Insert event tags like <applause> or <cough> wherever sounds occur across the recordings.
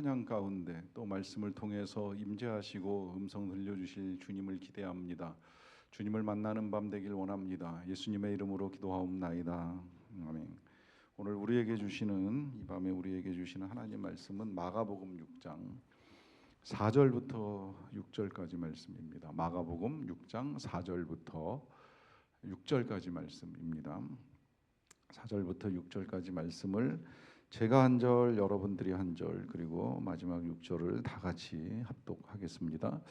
찬양 가운데 또 말씀을 통해서 임재하시고 음성 들려주실 주님을 기대합니다. 주님을 만나는 밤 되길 원합니다. 예수님의 이름으로 기도하옵나이다. 아멘. 오늘 우리에게 주시는 이 밤에 우리에게 주시는 하나님 말씀은 마가복음 6장 4절부터 6절까지 말씀입니다. 마가복음 6장 4절부터 6절까지 말씀입니다. 4절부터 6절까지 말씀을 제가 한 절, 여러분들이 한 절, 그리고 마지막 6절을 다 같이 합독하겠습니다.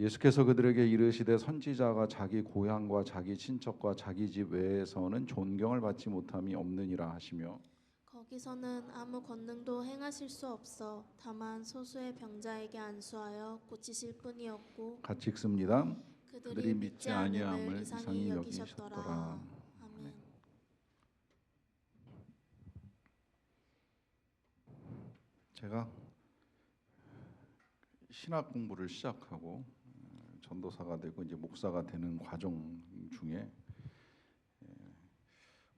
예수께서 그들에게 이르시되 선지자가 자기 고향과 자기 친척과 자기 집 외에서는 존경을 받지 못함이 없느니라 하시며 거기서는 아무 권능도 행하실 수 없어 다만 소수의 병자에게 안수하여 고치실 뿐이었고 같이 읽습니다. 그들이 믿지 아니함을 이상히 여기셨더라. 아멘. 제가 신학 공부를 시작하고 어, 전도사가 되고 이제 목사가 되는 과정 중에 예,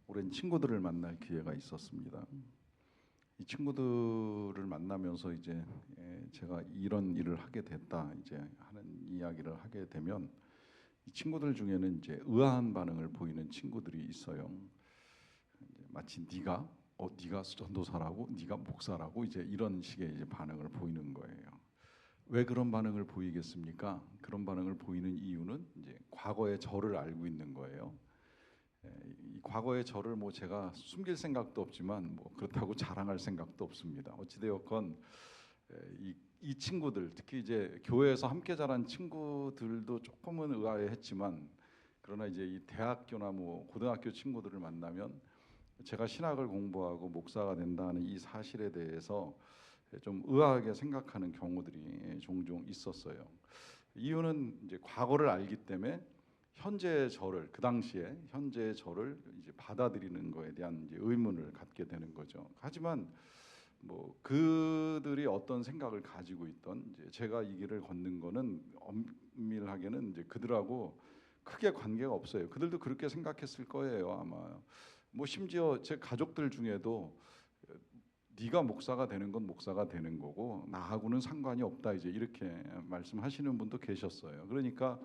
오랜 친구들을 만날 기회가 있었습니다. 이 친구들을 만나면서 이제 예, 제가 이런 일을 하게 됐다 이제 하는 이야기를 하게 되면 이 친구들 중에는 이제 의아한 반응을 보이는 친구들이 있어요. 마치 네가 어 네가 전도사라고 네가 목사라고 이제 이런 식의 이제 반응을 보이는 거예요. 왜 그런 반응을 보이겠습니까? 그런 반응을 보이는 이유는 이제 과거의 저를 알고 있는 거예요. 에, 이 과거의 저를 뭐 제가 숨길 생각도 없지만 뭐 그렇다고 자랑할 생각도 없습니다. 어찌되었건 에, 이, 이 친구들 특히 이제 교회에서 함께 자란 친구들도 조금은 의아해했지만 그러나 이제 이 대학교나 뭐 고등학교 친구들을 만나면 제가 신학을 공부하고 목사가 된다는 이 사실에 대해서 좀 의아하게 생각하는 경우들이 종종 있었어요. 이유는 이제 과거를 알기 때문에 현재 저를 그 당시에 현재 저를 이제 받아들이는 거에 대한 의문을 갖게 되는 거죠. 하지만 뭐 그들이 어떤 생각을 가지고 있던 이제 제가 이 길을 걷는 거는 엄밀하게는 이제 그들하고 크게 관계가 없어요. 그들도 그렇게 생각했을 거예요 아마. 뭐 심지어 제 가족들 중에도 네가 목사가 되는 건 목사가 되는 거고 나하고는 상관이 없다 이제 이렇게 말씀하시는 분도 계셨어요. 그러니까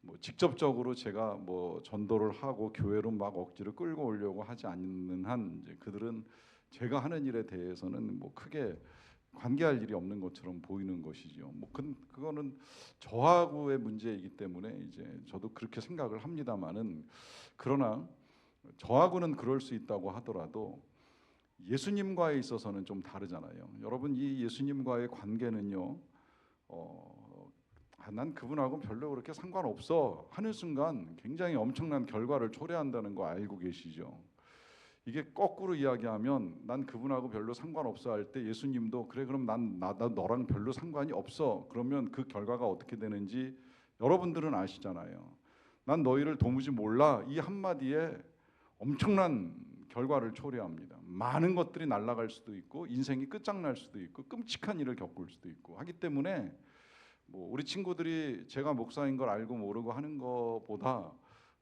뭐 직접적으로 제가 뭐 전도를 하고 교회로 막 억지로 끌고 오려고 하지 않는 한 그들은 제가 하는 일에 대해서는 뭐 크게 관계할 일이 없는 것처럼 보이는 것이죠. 뭐 그, 그거는 저하고의 문제이기 때문에 이제 저도 그렇게 생각을 합니다만은 그러나 저하고는 그럴 수 있다고 하더라도 예수님과에 있어서는 좀 다르잖아요. 여러분 이 예수님과의 관계는요. 어, 아, 난 그분하고 별로 그렇게 상관없어 하는 순간 굉장히 엄청난 결과를 초래한다는 거 알고 계시죠. 이게 거꾸로 이야기하면 난 그분하고 별로 상관없어 할 때 예수님도 그래 그럼 난 나, 나 너랑 별로 상관이 없어 그러면 그 결과가 어떻게 되는지 여러분들은 아시잖아요. 난 너희를 도무지 몰라 이 한마디에 엄청난 결과를 초래합니다. 많은 것들이 날아갈 수도 있고 인생이 끝장날 수도 있고 끔찍한 일을 겪을 수도 있고 하기 때문에 뭐 우리 친구들이 제가 목사인 걸 알고 모르고 하는 것보다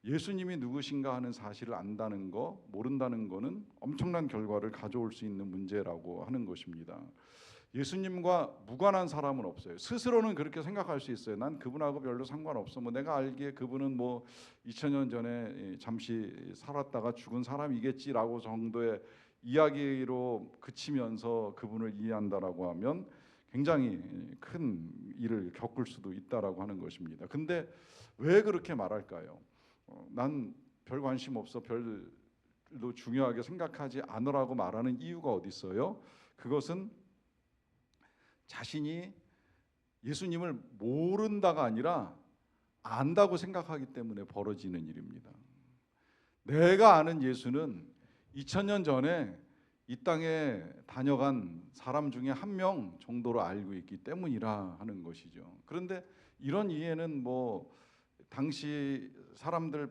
예수님이 누구신가 하는 사실을 안다는 거 모른다는 거는 엄청난 결과를 가져올 수 있는 문제라고 하는 것입니다. 예수님과 무관한 사람은 없어요. 스스로는 그렇게 생각할 수 있어요. 난 그분하고 별로 상관없어. 뭐 내가 알기에 그분은 뭐 2000년 전에 잠시 살았다가 죽은 사람이겠지라고 정도의 이야기로 그치면서 그분을 이해한다라고 하면 굉장히 큰 일을 겪을 수도 있다라고 하는 것입니다. 근데 왜 그렇게 말할까요? 어, 난별 관심 없어, 별로 중요하게 생각하지 않으라고 말하는 이유가 어디 있어요? 그것은 자신이 예수님을 모른다가 아니라 안다고 생각하기 때문에 벌어지는 일입니다. 내가 아는 예수는 2000년 전에 이 땅에 다녀간 사람 중에 한 명 정도로 알고 있기 때문이라 하는 것이죠. 그런데 이런 이해는 뭐 당시 사람들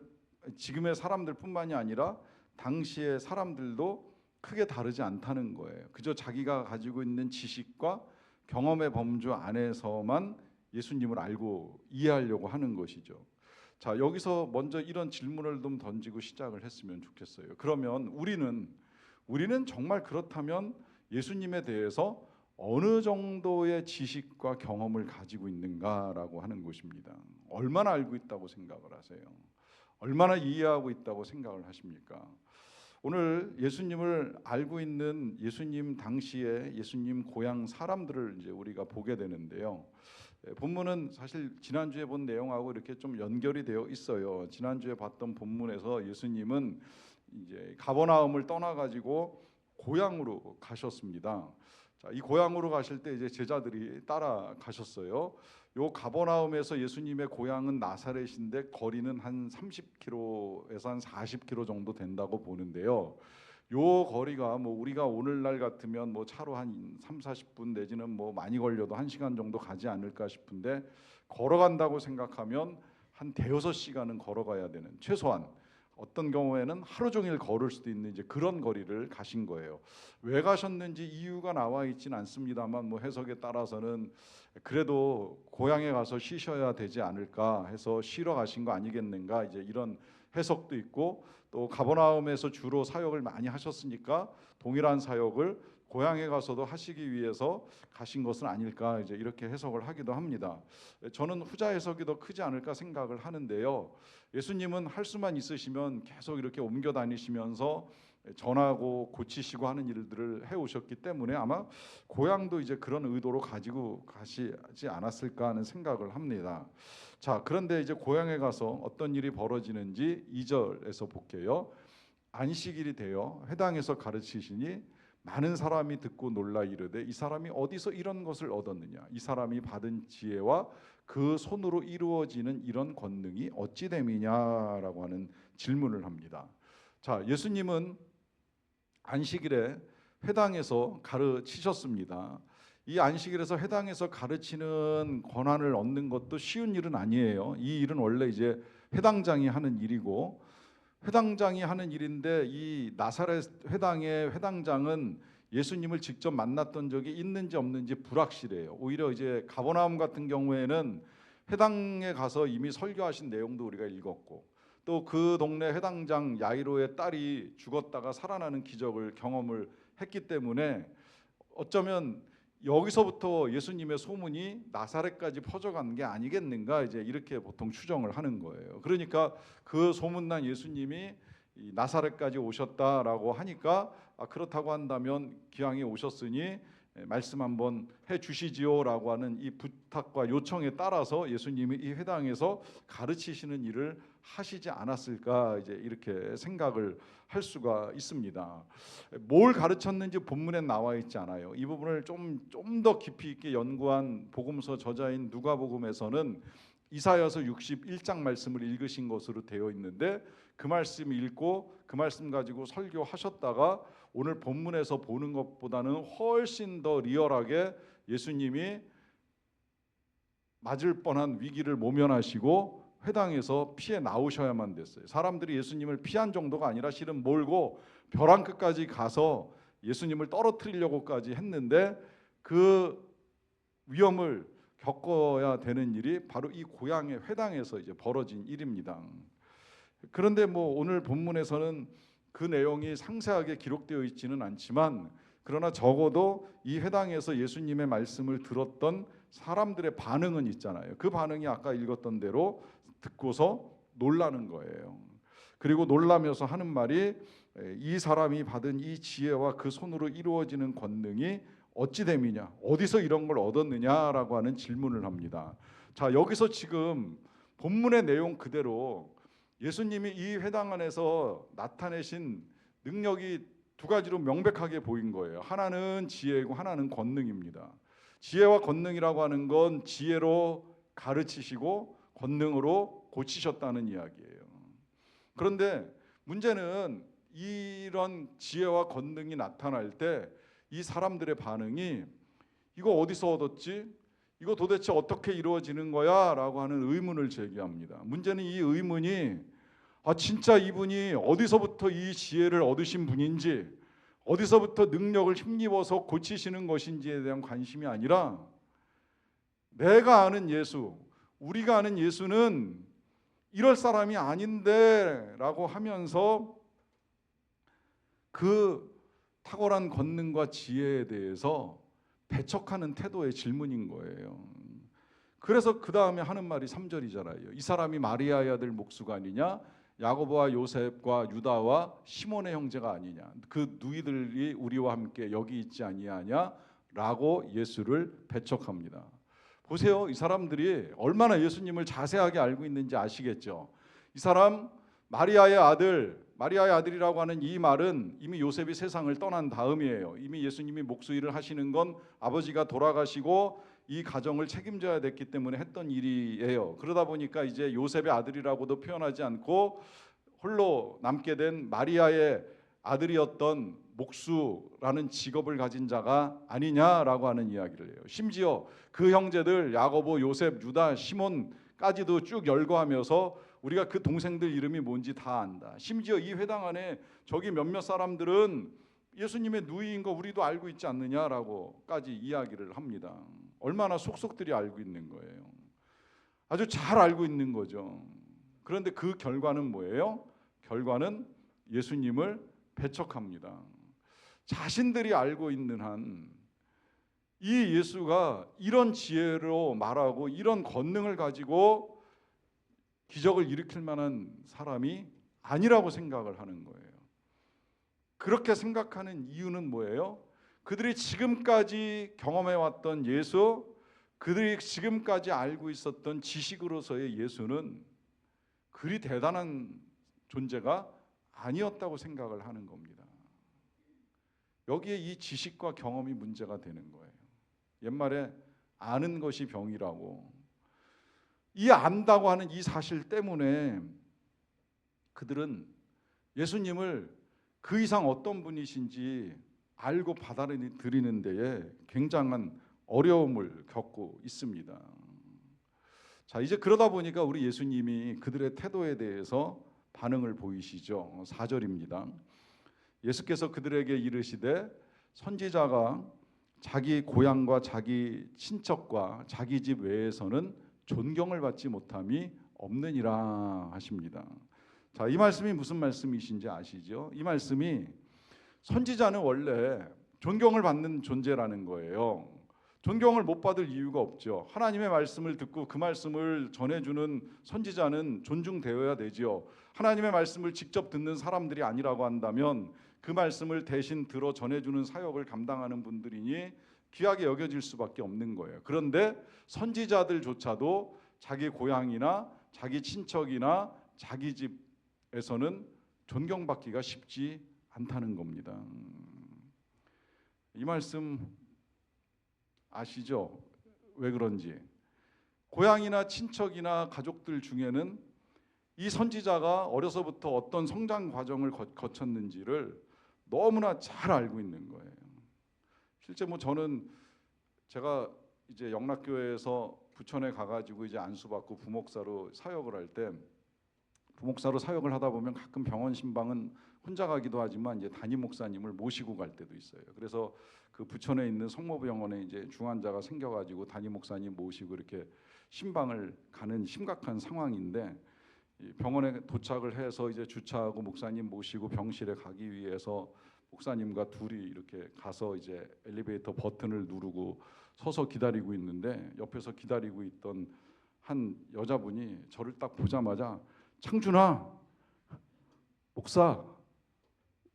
지금의 사람들뿐만이 아니라 당시의 사람들도 크게 다르지 않다는 거예요. 그저 자기가 가지고 있는 지식과 경험의 범주 안에서만 예수님을 알고 이해하려고 하는 것이죠. 자, 여기서 먼저 이런 질문을 좀 던지고 시작을 했으면 좋겠어요. 그러면 우리는 우리는 정말 그렇다면 예수님에 대해서 어느 정도의 지식과 경험을 가지고 있는가라고 하는 것입니다. 얼마나 알고 있다고 생각을 하세요? 얼마나 이해하고 있다고 생각을 하십니까? 오늘 예수님을 알고 있는 예수님 당시에 예수님 고향 사람들을 이제 우리가 보게 되는데요. 예, 본문은 사실 지난주에 본 내용하고 이렇게 좀 연결이 되어 있어요. 지난주에 봤던 본문에서 예수님은 이제 가버나움을 떠나 가지고 고향으로 가셨습니다. 자, 이 고향으로 가실 때 이제 제자들이 따라 가셨어요. 요 가버나움에서 예수님의 고향은 나사렛인데 거리는 한 30km에서 한 40km 정도 된다고 보는데요. 요 거리가 뭐 우리가 오늘날 같으면 뭐 차로 한 3, 40분 내지는 뭐 많이 걸려도 1시간 정도 가지 않을까 싶은데 걸어간다고 생각하면 한 대여섯 시간은 걸어가야 되는 최소한 어떤 경우에는 하루 종일 걸을 수도 있는 이제 그런 거리를 가신 거예요. 왜 가셨는지 이유가 나와 있지는 않습니다만 뭐 해석에 따라서는 그래도 고향에 가서 쉬셔야 되지 않을까 해서 쉬러 가신 거 아니겠는가 이제 이런 해석도 있고 또 가버나움에서 주로 사역을 많이 하셨으니까 동일한 사역을 고향에 가서도 하시기 위해서 가신 것은 아닐까 이제 이렇게 해석을 하기도 합니다. 저는 후자 해석이 더 크지 않을까 생각을 하는데요. 예수님은 할 수만 있으시면 계속 이렇게 옮겨 다니시면서 전하고 고치시고 하는 일들을 해 오셨기 때문에 아마 고향도 이제 그런 의도로 가지고 가시지 않았을까 하는 생각을 합니다. 자, 그런데 이제 고향에 가서 어떤 일이 벌어지는지 2절에서 볼게요. 안식일이 되어 회당에서 가르치시니 많은 사람이 듣고 놀라 이르되 이 사람이 어디서 이런 것을 얻었느냐 이 사람이 받은 지혜와 그 손으로 이루어지는 이런 권능이 어찌 됨이냐라고 하는 질문을 합니다. 자, 예수님은 안식일에 회당에서 가르치셨습니다. 이 안식일에서 회당에서 가르치는 권한을 얻는 것도 쉬운 일은 아니에요. 이 일은 원래 이제 회당장이 하는 일이고 회당장이 하는 일인데 이 나사렛 회당의 회당장은 예수님을 직접 만났던 적이 있는지 없는지 불확실해요. 오히려 이제 가버나움 같은 경우에는 회당에 가서 이미 설교하신 내용도 우리가 읽었고 또 그 동네 회당장 야이로의 딸이 죽었다가 살아나는 기적을 경험을 했기 때문에 어쩌면 여기서부터 예수님의 소문이 나사렛까지 퍼져간 게 아니겠는가 이제 이렇게 보통 추정을 하는 거예요. 그러니까 그 소문난 예수님이 이 나사렛까지 오셨다라고 하니까 아, 그렇다고 한다면 기왕에 오셨으니 예, 말씀 한번 해 주시지요라고 하는 이 부탁과 요청에 따라서 예수님이 이 회당에서 가르치시는 일을 하시지 않았을까 이제 이렇게 생각을 할 수가 있습니다. 뭘 가르쳤는지 본문에 나와 있지 않아요. 이 부분을 좀 좀 더 깊이 있게 연구한 복음서 저자인 누가복음에서는 이사야서 61장 말씀을 읽으신 것으로 되어 있는데 그 말씀 읽고 그 말씀 가지고 설교하셨다가 오늘 본문에서 보는 것보다는 훨씬 더 리얼하게 예수님이 맞을 뻔한 위기를 모면하시고 회당에서 피해 나오셔야만 됐어요. 사람들이 예수님을 피한 정도가 아니라 실은 몰고 벼랑 끝까지 가서 예수님을 떨어뜨리려고까지 했는데 그 위험을 겪어야 되는 일이 바로 이 고향의 회당에서 이제 벌어진 일입니다. 그런데 뭐 오늘 본문에서는 그 내용이 상세하게 기록되어 있지는 않지만 그러나 적어도 이 회당에서 예수님의 말씀을 들었던 사람들의 반응은 있잖아요. 그 반응이 아까 읽었던 대로 듣고서 놀라는 거예요. 그리고 놀라면서 하는 말이 이 사람이 받은 이 지혜와 그 손으로 이루어지는 권능이 어찌 됨이냐? 어디서 이런 걸 얻었느냐라고 하는 질문을 합니다. 자, 여기서 지금 본문의 내용 그대로 예수님이 이 회당 안에서 나타내신 능력이 두 가지로 명백하게 보인 거예요. 하나는 지혜고 하나는 권능입니다. 지혜와 권능이라고 하는 건 지혜로 가르치시고 권능으로 고치셨다는 이야기예요. 그런데 문제는 이런 지혜와 권능이 나타날 때 이 사람들의 반응이 이거 어디서 얻었지? 이거 도대체 어떻게 이루어지는 거야? 라고 하는 의문을 제기합니다. 문제는 이 의문이 아 진짜 이분이 어디서부터 이 지혜를 얻으신 분인지 어디서부터 능력을 힘입어서 고치시는 것인지에 대한 관심이 아니라 내가 아는 예수, 우리가 아는 예수는 이럴 사람이 아닌데 라고 하면서 그 탁월한 권능과 지혜에 대해서 배척하는 태도의 질문인 거예요. 그래서 그 다음에 하는 말이 3절이잖아요. 이 사람이 마리아의 아들 목수가 아니냐? 야고보와 요셉과 유다와 시몬의 형제가 아니냐? 그 누이들이 우리와 함께 여기 있지 아니하냐? 라고 예수를 배척합니다. 보세요. 이 사람들이 얼마나 예수님을 자세하게 알고 있는지 아시겠죠? 이 사람 마리아의 아들, 마리아의 아들이라고 하는 이 말은 이미 요셉이 세상을 떠난 다음이에요. 이미 예수님이 목수 일을 하시는 건 아버지가 돌아가시고 이 가정을 책임져야 됐기 때문에 했던 일이에요. 그러다 보니까 이제 요셉의 아들이라고도 표현하지 않고 홀로 남게 된 마리아의 아들이었던 목수라는 직업을 가진 자가 아니냐라고 하는 이야기를 해요. 심지어 그 형제들 야고보, 요셉, 유다, 시몬까지도 쭉 열거하면서 우리가 그 동생들 이름이 뭔지 다 안다. 심지어 이 회당 안에 저기 몇몇 사람들은 예수님의 누이인 거 우리도 알고 있지 않느냐라고까지 이야기를 합니다. 얼마나 속속들이 알고 있는 거예요. 아주 잘 알고 있는 거죠. 그런데 그 결과는 뭐예요? 결과는 예수님을 배척합니다. 자신들이 알고 있는 한 이 예수가 이런 지혜로 말하고 이런 권능을 가지고 기적을 일으킬 만한 사람이 아니라고 생각을 하는 거예요. 그렇게 생각하는 이유는 뭐예요? 그들이 지금까지 경험해 왔던 예수, 그들이 지금까지 알고 있었던 지식으로서의 예수는 그리 대단한 존재가 아니었다고 생각을 하는 겁니다. 여기에 이 지식과 경험이 문제가 되는 거예요. 옛말에 아는 것이 병이라고. 이 안다고 하는 이 사실 때문에 그들은 예수님을 그 이상 어떤 분이신지 알고 받아들이는 데에 굉장한 어려움을 겪고 있습니다. 자, 이제 그러다 보니까 우리 예수님이 그들의 태도에 대해서 반응을 보이시죠. 4절입니다. 예수께서 그들에게 이르시되 선지자가 자기 고향과 자기 친척과 자기 집 외에서는 존경을 받지 못함이 없느니라 하십니다. 자, 이 말씀이 무슨 말씀이신지 아시죠? 이 말씀이 선지자는 원래 존경을 받는 존재라는 거예요. 존경을 못 받을 이유가 없죠. 하나님의 말씀을 듣고 그 말씀을 전해주는 선지자는 존중되어야 되지요. 하나님의 말씀을 직접 듣는 사람들이 아니라고 한다면 그 말씀을 대신 들어 전해주는 사역을 감당하는 분들이니 귀하게 여겨질 수밖에 없는 거예요. 그런데 선지자들조차도 자기 고향이나 자기 친척이나 자기 집에서는 존경받기가 쉽지 않다는 겁니다. 이 말씀 아시죠? 왜 그런지. 고향이나 친척이나 가족들 중에는 이 선지자가 어려서부터 어떤 성장 과정을 거, 거쳤는지를 너무나 잘 알고 있는 거예요. 실제 뭐 저는 제가 이제 영락교회에서 부천에 가가지고 이제 안수받고 부목사로 사역을 할 때 부목사로 사역을 하다 보면 가끔 병원 신방은 혼자 가기도 하지만 이제 담임 목사님을 모시고 갈 때도 있어요. 그래서 그 부천에 있는 성모병원에 이제 중환자가 생겨가지고 담임 목사님 모시고 이렇게 신방을 가는 심각한 상황인데 이 병원에 도착을 해서 이제 주차하고 목사님 모시고 병실에 가기 위해서 목사님과 둘이 이렇게 가서 이제 엘리베이터 버튼을 누르고 서서 기다리고 있는데 옆에서 기다리고 있던 한 여자분이 저를 딱 보자마자 창준아! 목사!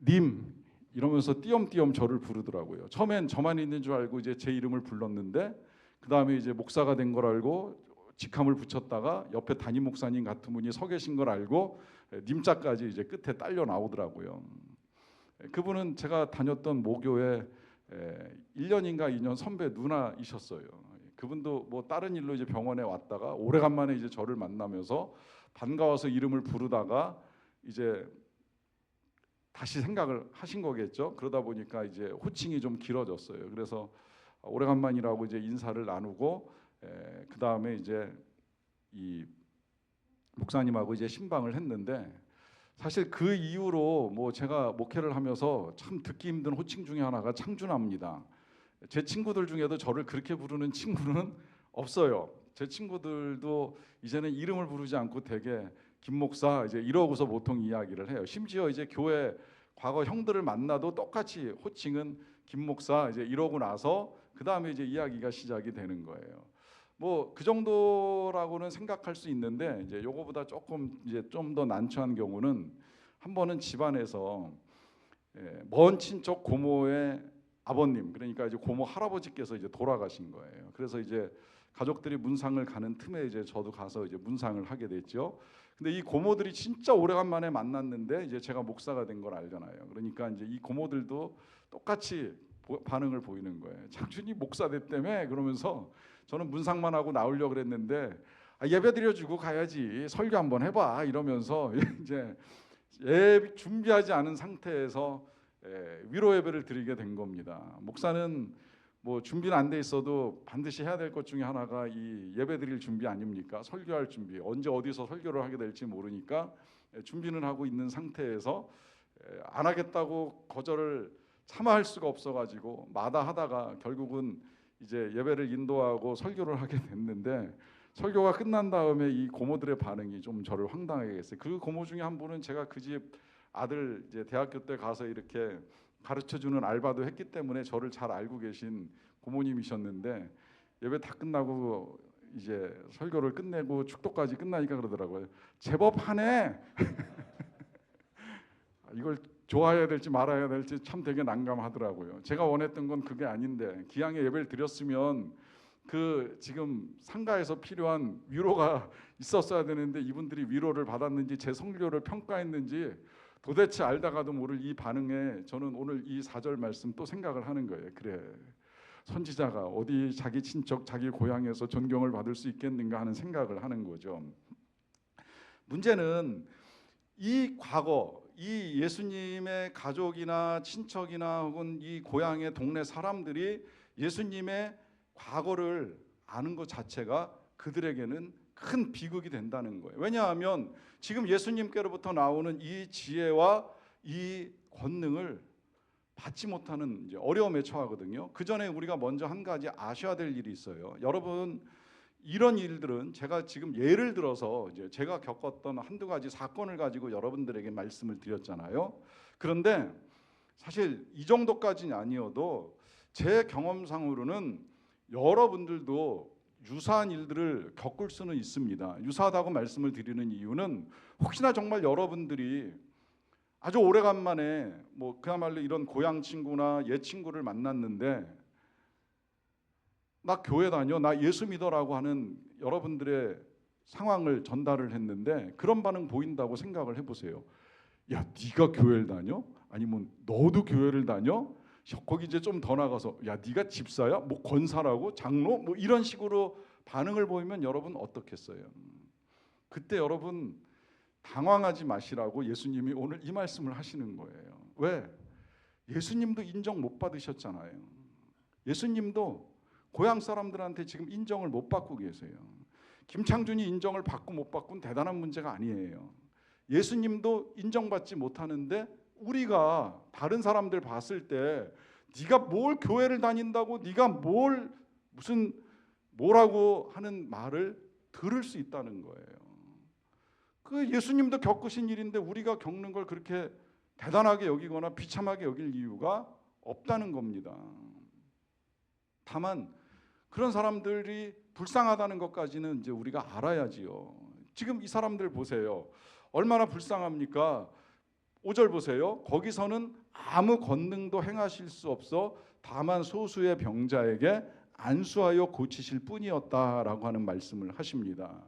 님 이러면서 띄엄띄엄 저를 부르더라고요. 처음엔 저만 있는 줄 알고 이제 제 이름을 불렀는데 그 다음에 이제 목사가 된 걸 알고 직함을 붙였다가 옆에 담임 목사님 같은 분이 서 계신 걸 알고 님자까지 이제 끝에 딸려 나오더라고요. 그분은 제가 다녔던 모교의 1년인가 2년 선배 누나이셨어요. 그분도 뭐 다른 일로 이제 병원에 왔다가 오래간만에 이제 저를 만나면서 반가워서 이름을 부르다가 이제 다시 생각을 하신 거겠죠. 그러다 보니까 이제 호칭이 좀 길어졌어요. 그래서 오래간만이라고 이제 인사를 나누고 그 다음에 이제 이 목사님하고 이제 신방을 했는데 사실 그 이후로 뭐 제가 목회를 하면서 참 듣기 힘든 호칭 중에 하나가 창준합니다. 제 친구들 중에도 저를 그렇게 부르는 친구는 없어요. 제 친구들도 이제는 이름을 부르지 않고 되게 김 목사 이제 이러고서 보통 이야기를 해요. 심지어 이제 교회 과거 형들을 만나도 똑같이 호칭은 김 목사 이제 이러고 나서 그 다음에 이제 이야기가 시작이 되는 거예요. 뭐 그 정도라고는 생각할 수 있는데 이제 요거보다 조금 이제 좀 더 난처한 경우는 한 번은 집안에서 예, 먼 친척 고모의 아버님 그러니까 이제 고모 할아버지께서 이제 돌아가신 거예요. 그래서 이제 가족들이 문상을 가는 틈에 이제 저도 가서 이제 문상을 하게 됐죠. 근데 이 고모들이 진짜 오래간만에 만났는데 이제 제가 목사가 된 걸 알잖아요. 그러니까 이제 이 고모들도 똑같이 보- 반응을 보이는 거예요. 장준이 목사 됐다며 그러면서 저는 문상만 하고 나오려 고 그랬는데 아, 예배 드려주고 가야지 설교 한번 해봐 이러면서 <laughs> 이제 예 준비하지 않은 상태에서 예, 위로 예배를 드리게 된 겁니다. 목사는 뭐 준비는 안 돼 있어도 반드시 해야 될 것 중에 하나가 이 예배 드릴 준비 아닙니까? 설교할 준비. 언제 어디서 설교를 하게 될지 모르니까 예, 준비는 하고 있는 상태에서 예, 안 하겠다고 거절을 참아할 수가 없어가지고 마다 하다가 결국은 이제 예배를 인도하고 설교를 하게 됐는데 설교가 끝난 다음에 이 고모들의 반응이 좀 저를 황당하게 했어요. 그 고모 중에 한 분은 제가 그 집 아들 이제 대학교 때 가서 이렇게 가르쳐 주는 알바도 했기 때문에 저를 잘 알고 계신 고모님이셨는데 예배 다 끝나고 이제 설교를 끝내고 축도까지 끝나니까 그러더라고요. 제법 하네. <laughs> 이걸 좋아해야 될지 말아야 될지 참 되게 난감하더라고요. 제가 원했던 건 그게 아닌데 기왕에 예배를 드렸으면 그 지금 상가에서 필요한 위로가 <laughs> 있었어야 되는데 이분들이 위로를 받았는지 제 성교를 평가했는지 도대체 알다가도 모를 이 반응에 저는 오늘 이 사절 말씀 또 생각을 하는 거예요. 그래. 선지자가 어디 자기 친척 자기 고향에서 존경을 받을 수 있겠는가 하는 생각을 하는 거죠. 문제는 이 과거 이 예수님의 가족이나 친척이나 혹은 이 고향의 동네 사람들이 예수님의 과거를 아는 것 자체가 그들에게는 큰 비극이 된다는 거예요. 왜냐하면 지금 예수님께로부터 나오는 이 지혜와 이 권능을 받지 못하는 어려움에 처하거든요. 그 전에 우리가 먼저 한 가지 아셔야 될 일이 있어요. 여러분 이런 일들은 제가 지금 예를 들어서 이제 제가 겪었던 한두 가지 사건을 가지고 여러분들에게 말씀을 드렸잖아요. 그런데 사실 이 정도까지는 아니어도 제 경험상으로는 여러분들도 유사한 일들을 겪을 수는 있습니다. 유사하다고 말씀을 드리는 이유는 혹시나 정말 여러분들이 아주 오래간만에 뭐 그야말로 이런 고향 친구나 옛 친구를 만났는데 나 교회 다녀 나 예수 믿어라고 하는 여러분들의 상황을 전달을 했는데 그런 반응 보인다고 생각을 해보세요. 야 네가 교회를 다녀? 아니면 너도 교회를 다녀? 거기 이제 좀 더 나가서 야 네가 집사야? 뭐 권사라고? 장로? 뭐 이런 식으로 반응을 보이면 여러분 어떻겠어요? 그때 여러분 당황하지 마시라고 예수님이 오늘 이 말씀을 하시는 거예요. 왜? 예수님도 인정 못 받으셨잖아요. 예수님도 고향 사람들한테 지금 인정을 못 받고 계세요. 김창준이 인정을 받고 못 받고는 대단한 문제가 아니에요. 예수님도 인정받지 못하는데 우리가 다른 사람들 봤을 때 네가 뭘 교회를 다닌다고 네가 뭘 무슨 뭐라고 하는 말을 들을 수 있다는 거예요. 그 예수님도 겪으신 일인데 우리가 겪는 걸 그렇게 대단하게 여기거나 비참하게 여길 이유가 없다는 겁니다. 다만 그런 사람들이 불쌍하다는 것까지는 이제 우리가 알아야지요. 지금 이 사람들 보세요. 얼마나 불쌍합니까? 5절 보세요. 거기서는 아무 권능도 행하실 수 없어 다만 소수의 병자에게 안수하여 고치실 뿐이었다라고 하는 말씀을 하십니다.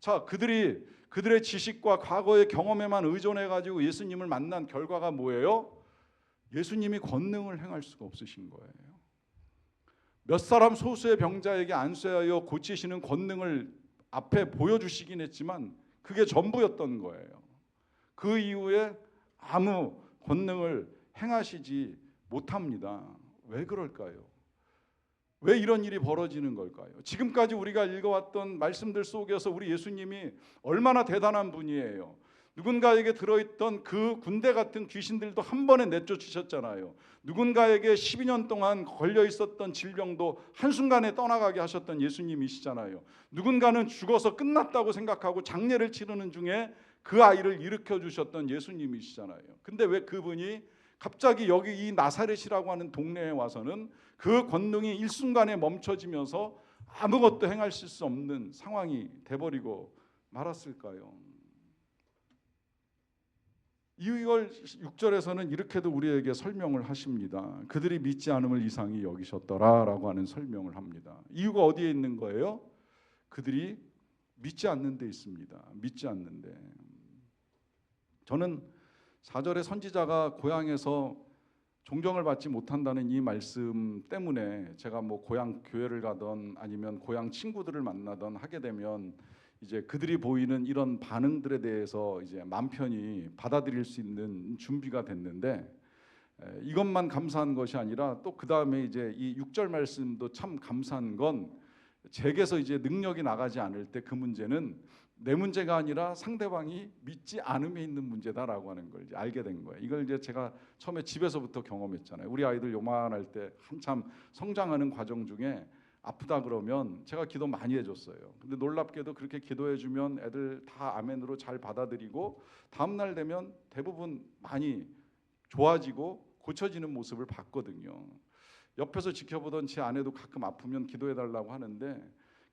자, 그들이 그들의 지식과 과거의 경험에만 의존해 가지고 예수님을 만난 결과가 뭐예요? 예수님이 권능을 행할 수가 없으신 거예요. 몇 사람 소수의 병자에게 안수하여 고치시는 권능을 앞에 보여주시긴 했지만 그게 전부였던 거예요. 그 이후에 아무 권능을 행하시지 못합니다. 왜 그럴까요? 왜 이런 일이 벌어지는 걸까요? 지금까지 우리가 읽어왔던 말씀들 속에서 우리 예수님이 얼마나 대단한 분이에요. 누군가에게 들어있던 그 군대 같은 귀신들도 한 번에 내쫓으셨잖아요. 누군가에게 12년 동안 걸려 있었던 질병도 한순간에 떠나가게 하셨던 예수님이시잖아요. 누군가는 죽어서 끝났다고 생각하고 장례를 치르는 중에 그 아이를 일으켜 주셨던 예수님이시잖아요. 근데 왜 그분이 갑자기 여기 이 나사렛이라고 하는 동네에 와서는 그 권능이 일순간에 멈춰지면서 아무것도 행하실 수 없는 상황이 돼버리고 말았을까요? 이걸 6절에서는 이렇게도 우리에게 설명을 하십니다. 그들이 믿지 않음을 이상히 여기셨더라라고 하는 설명을 합니다. 이유가 어디에 있는 거예요? 그들이 믿지 않는 데 있습니다. 믿지 않는데. 저는 4절에 선지자가 고향에서 존경을 받지 못한다는 이 말씀 때문에 제가 뭐 고향 교회를 가던 아니면 고향 친구들을 만나던 하게 되면 이제 그들이 보이는 이런 반응들에 대해서 이제 맘 편히 받아들일 수 있는 준비가 됐는데 에, 이것만 감사한 것이 아니라 또 그 다음에 이제 이 6절 말씀도 참 감사한 건 제게서 이제 능력이 나가지 않을 때 그 문제는 내 문제가 아니라 상대방이 믿지 않음에 있는 문제다라고 하는 걸 이제 알게 된 거예요. 이걸 이제 제가 처음에 집에서부터 경험했잖아요. 우리 아이들 요만할 때 한참 성장하는 과정 중에 아프다 그러면 제가 기도 많이 해줬어요. 근데 놀랍게도 그렇게 기도해 주면 애들 다 아멘으로 잘 받아들이고 다음 날 되면 대부분 많이 좋아지고 고쳐지는 모습을 봤거든요. 옆에서 지켜보던 제 아내도 가끔 아프면 기도해 달라고 하는데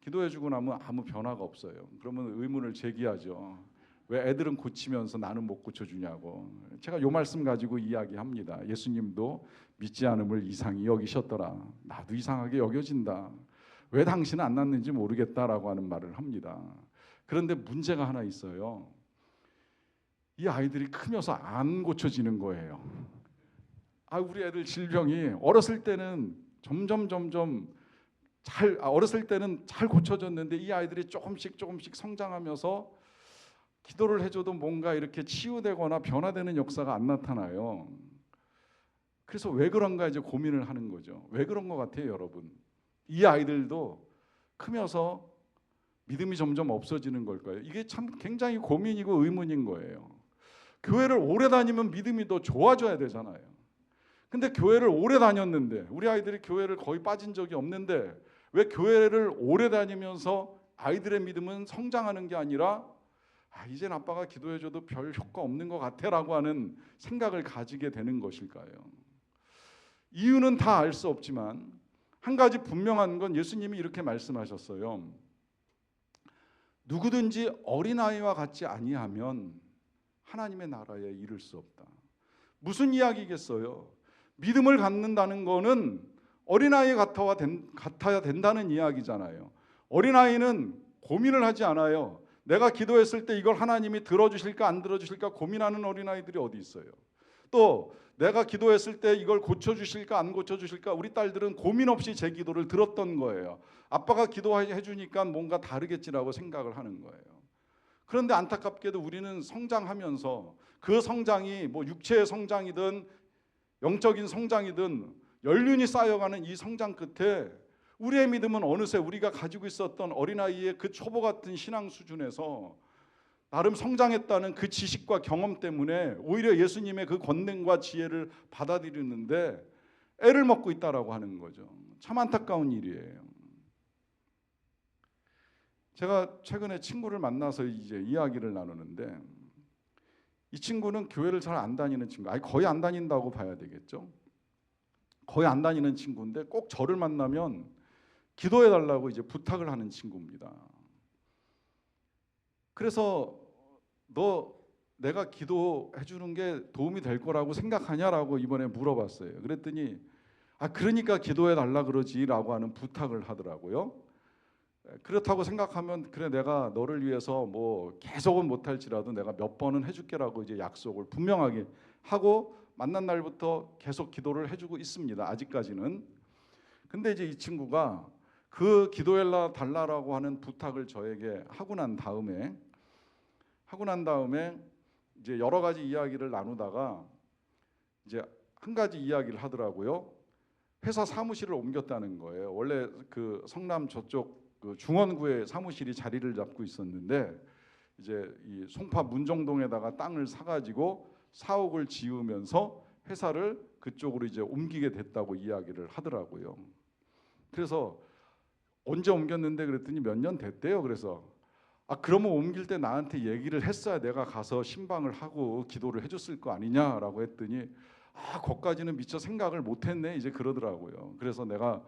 기도해 주고 나면 아무 변화가 없어요. 그러면 의문을 제기하죠. 왜 애들은 고치면서 나는 못 고쳐 주냐고. 제가 요 말씀 가지고 이야기합니다. 예수님도 믿지 않음을 이상히 여기셨더라. 나도 이상하게 여겨진다. 왜 당신은 안 낫는지 모르겠다라고 하는 말을 합니다. 그런데 문제가 하나 있어요. 이 아이들이 크면서 안 고쳐지는 거예요. 아 우리 애들 질병이 어렸을 때는 점점 점점 잘 아, 어렸을 때는 잘 고쳐졌는데 이 아이들이 조금씩 조금씩 성장하면서 기도를 해줘도 뭔가 이렇게 치유되거나 변화되는 역사가 안 나타나요. 그래서 왜 그런가 이제 고민을 하는 거죠. 왜 그런 것 같아요, 여러분? 이 아이들도 크면서 믿음이 점점 없어지는 걸까요? 이게 참 굉장히 고민이고 의문인 거예요. 교회를 오래 다니면 믿음이 더 좋아져야 되잖아요. 근데 교회를 오래 다녔는데 우리 아이들이 교회를 거의 빠진 적이 없는데 왜 교회를 오래 다니면서 아이들의 믿음은 성장하는 게 아니라 아, 이젠 아빠가 기도해줘도 별 효과 없는 것 같아라고 하는 생각을 가지게 되는 것일까요? 이유는 다 알 수 없지만 한 가지 분명한 건 예수님이 이렇게 말씀하셨어요. 누구든지 어린아이와 같지 아니하면 하나님의 나라에 이를 수 없다. 무슨 이야기겠어요? 믿음을 갖는다는 거는 어린아이 같아야, 된, 같아야 된다는 이야기잖아요. 어린아이는 고민을 하지 않아요. 내가 기도했을 때 이걸 하나님이 들어주실까 안 들어주실까 고민하는 어린아이들이 어디 있어요. 또 내가 기도했을 때 이걸 고쳐주실까 안 고쳐주실까 우리 딸들은 고민 없이 제 기도를 들었던 거예요. 아빠가 기도해 주니까 뭔가 다르겠지라고 생각을 하는 거예요. 그런데 안타깝게도 우리는 성장하면서 그 성장이 뭐 육체의 성장이든 영적인 성장이든 연륜이 쌓여가는 이 성장 끝에 우리의 믿음은 어느새 우리가 가지고 있었던 어린아이의 그 초보 같은 신앙 수준에서 나름 성장했다는 그 지식과 경험 때문에 오히려 예수님의 그 권능과 지혜를 받아들이는데 애를 먹고 있다라고 하는 거죠. 참 안타까운 일이에요. 제가 최근에 친구를 만나서 이제 이야기를 나누는데 이 친구는 교회를 잘 안 다니는 친구, 아니 거의 안 다닌다고 봐야 되겠죠. 거의 안 다니는 친구인데 꼭 저를 만나면 기도해 달라고 이제 부탁을 하는 친구입니다. 그래서 너 내가 기도해 주는 게 도움이 될 거라고 생각하냐라고 이번에 물어봤어요. 그랬더니 아 그러니까 기도해 달라 그러지라고 하는 부탁을 하더라고요. 그렇다고 생각하면 그래 내가 너를 위해서 뭐 계속은 못할지라도 내가 몇 번은 해줄게라고 이제 약속을 분명하게 하고 만난 날부터 계속 기도를 해주고 있습니다. 아직까지는. 근데 이제 이 친구가 그 기도해라 달라라고 하는 부탁을 저에게 하고 난 다음에 하고 난 다음에 이제 여러 가지 이야기를 나누다가 이제 한 가지 이야기를 하더라고요. 회사 사무실을 옮겼다는 거예요. 원래 그 성남 저쪽 그 중원구에 사무실이 자리를 잡고 있었는데 이제 이 송파 문정동에다가 땅을 사가지고 사옥을 지으면서 회사를 그쪽으로 이제 옮기게 됐다고 이야기를 하더라고요. 그래서 언제 옮겼는데 그랬더니 몇 년 됐대요. 그래서 아 그러면 옮길 때 나한테 얘기를 했어야 내가 가서 신방을 하고 기도를 해줬을 거 아니냐라고 했더니 아, 거기까지는 미처 생각을 못했네 이제 그러더라고요. 그래서 내가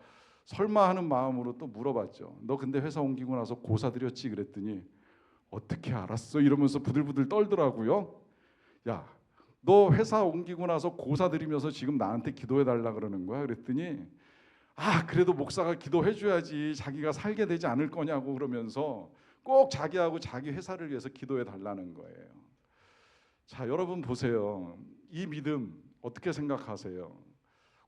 설마 하는 마음으로 또 물어봤죠. 너 근데 회사 옮기고 나서 고사 드렸지 그랬더니 어떻게 알았어? 이러면서 부들부들 떨더라고요. 야, 너 회사 옮기고 나서 고사 드리면서 지금 나한테 기도해 달라 그러는 거야? 그랬더니 아, 그래도 목사가 기도해 줘야지 자기가 살게 되지 않을 거냐고 그러면서 꼭 자기하고 자기 회사를 위해서 기도해 달라는 거예요. 자, 여러분 보세요. 이 믿음 어떻게 생각하세요?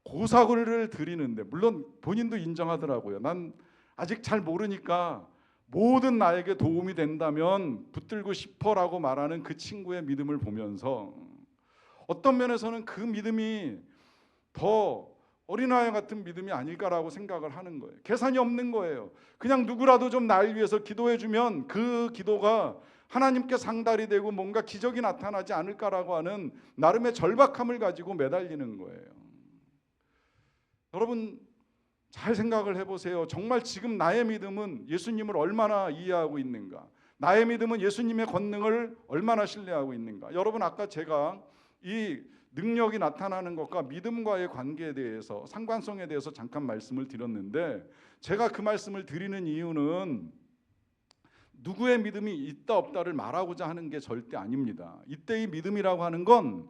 고사를 드리는데 물론 본인도 인정하더라고요. 난 아직 잘 모르니까 모든 나에게 도움이 된다면 붙들고 싶어라고 말하는 그 친구의 믿음을 보면서 어떤 면에서는 그 믿음이 더 어린아이 같은 믿음이 아닐까라고 생각을 하는 거예요. 계산이 없는 거예요. 그냥 누구라도 좀날 위해서 기도해 주면 그 기도가 하나님께 상달이 되고 뭔가 기적이 나타나지 않을까라고 하는 나름의 절박함을 가지고 매달리는 거예요. 여러분 잘 생각을 해 보세요. 정말 지금 나의 믿음은 예수님을 얼마나 이해하고 있는가? 나의 믿음은 예수님의 권능을 얼마나 신뢰하고 있는가? 여러분 아까 제가 이 능력이 나타나는 것과 믿음과의 관계에 대해서 상관성에 대해서 잠깐 말씀을 드렸는데 제가 그 말씀을 드리는 이유는 누구의 믿음이 있다 없다를 말하고자 하는 게 절대 아닙니다. 이때의 믿음이라고 하는 건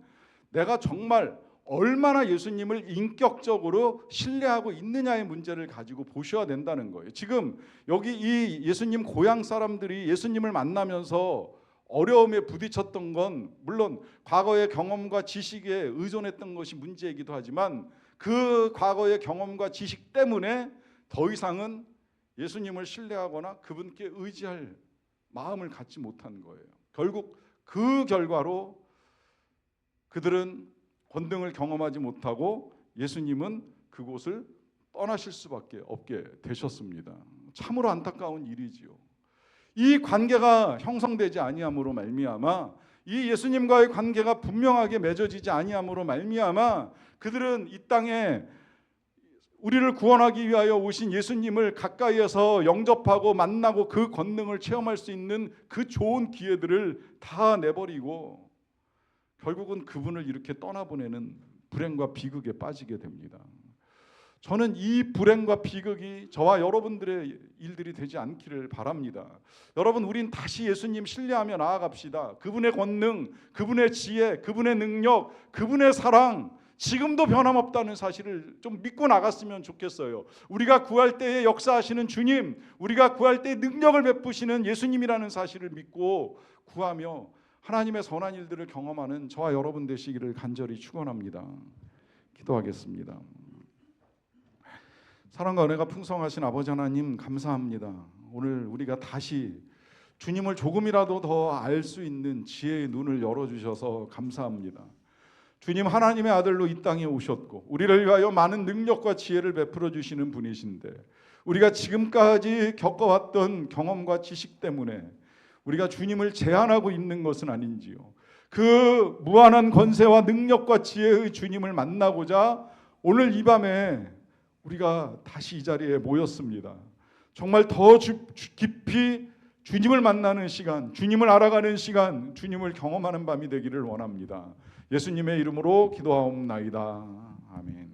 내가 정말 얼마나 예수님을 인격적으로 신뢰하고 있느냐의 문제를 가지고 보셔야 된다는 거예요. 지금 여기 이 예수님 고향 사람들이 예수님을 만나면서 어려움에 부딪혔던 건 물론 과거의 경험과 지식에 의존했던 것이 문제이기도 하지만 그 과거의 경험과 지식 때문에 더 이상은 예수님을 신뢰하거나 그분께 의지할 마음을 갖지 못한 거예요. 결국 그 결과로 그들은 권능을 경험하지 못하고 예수님은 그곳을 떠나실 수밖에 없게 되셨습니다. 참으로 안타까운 일이지요. 이 관계가 형성되지 아니함으로 말미암아 이 예수님과의 관계가 분명하게 맺어지지 아니함으로 말미암아 그들은 이 땅에 우리를 구원하기 위하여 오신 예수님을 가까이에서 영접하고 만나고 그 권능을 체험할 수 있는 그 좋은 기회들을 다 내버리고 결국은 그분을 이렇게 떠나보내는 불행과 비극에 빠지게 됩니다. 저는 이 불행과 비극이 저와 여러분들의 일들이 되지 않기를 바랍니다. 여러분, 우린 다시 예수님 신뢰하며 나아갑시다. 그분의 권능, 그분의 지혜, 그분의 능력, 그분의 사랑, 지금도 변함없다는 사실을 좀 믿고 나갔으면 좋겠어요. 우리가 구할 때에 역사하시는 주님, 우리가 구할 때 능력을 베푸시는 예수님이라는 사실을 믿고 구하며 하나님의 선한 일들을 경험하는 저와 여러분 되시기를 간절히 축원합니다. 기도하겠습니다. 사랑과 은혜가 풍성하신 아버지 하나님 감사합니다. 오늘 우리가 다시 주님을 조금이라도 더 알 수 있는 지혜의 눈을 열어 주셔서 감사합니다. 주님 하나님의 아들로 이 땅에 오셨고 우리를 위하여 많은 능력과 지혜를 베풀어 주시는 분이신데 우리가 지금까지 겪어왔던 경험과 지식 때문에 우리가 주님을 제한하고 있는 것은 아닌지요. 그 무한한 권세와 능력과 지혜의 주님을 만나고자 오늘 이 밤에 우리가 다시 이 자리에 모였습니다. 정말 더 주- 주- 깊이 주님을 만나는 시간, 주님을 알아가는 시간, 주님을 경험하는 밤이 되기를 원합니다. 예수님의 이름으로 기도하옵나이다. 아멘.